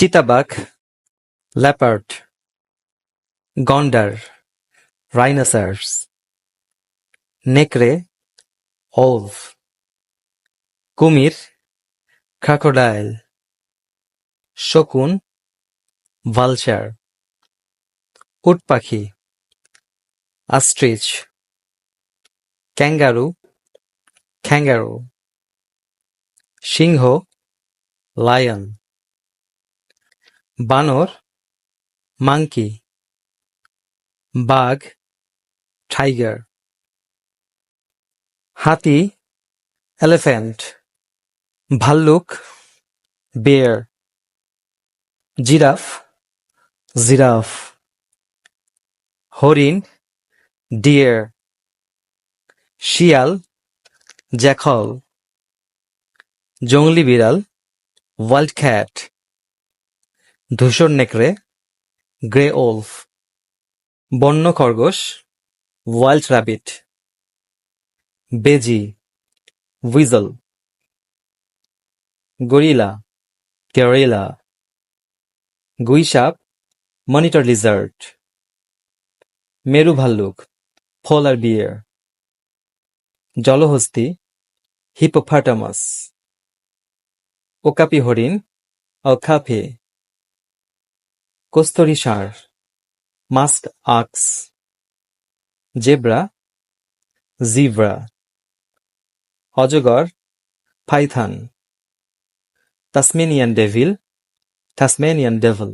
চিতাবাঘ ল্যাপার্ড গন্ডার, রাইনোসার্স, নেকড়ে ওলভ কুমির, ক্রাকোডাইল, শকুন ভালচার উট পাখি, আস্ট্রিচ, ক্যাঙ্গারু খ্যাঙ্গারু সিংহ, লায়ন। বানর, মাংকি, বাঘ, টাইগার, হাতি, এলিফ্যান্ট, ভাল্লুক, বেয়ার, জিরাফ জিরাফ, হরিণ, ডিয়ার, শিয়াল, জ্যাখল জংলি বিড়াল, ওয়াইল্ড ক্যাট। ধূসর নেকড়ে, গ্রে ওলফ, বন্য খরগোশ, ওয়াইল্ড রাবিট বেজি, উইজল, গরিলা কেরেলা গুইসাপ, মনিটর লিজার্ড, মেরু ভাল্লুক, পোলার বিয়ার, জলহস্তি, হিপোফাটামাস, ওকাপি হরিণ অখাপে কস্তরী ষাঁড় মাস্ক আক্স জেব্রা জিব্রা অজগর python Tasmanian devil Tasmanian devil.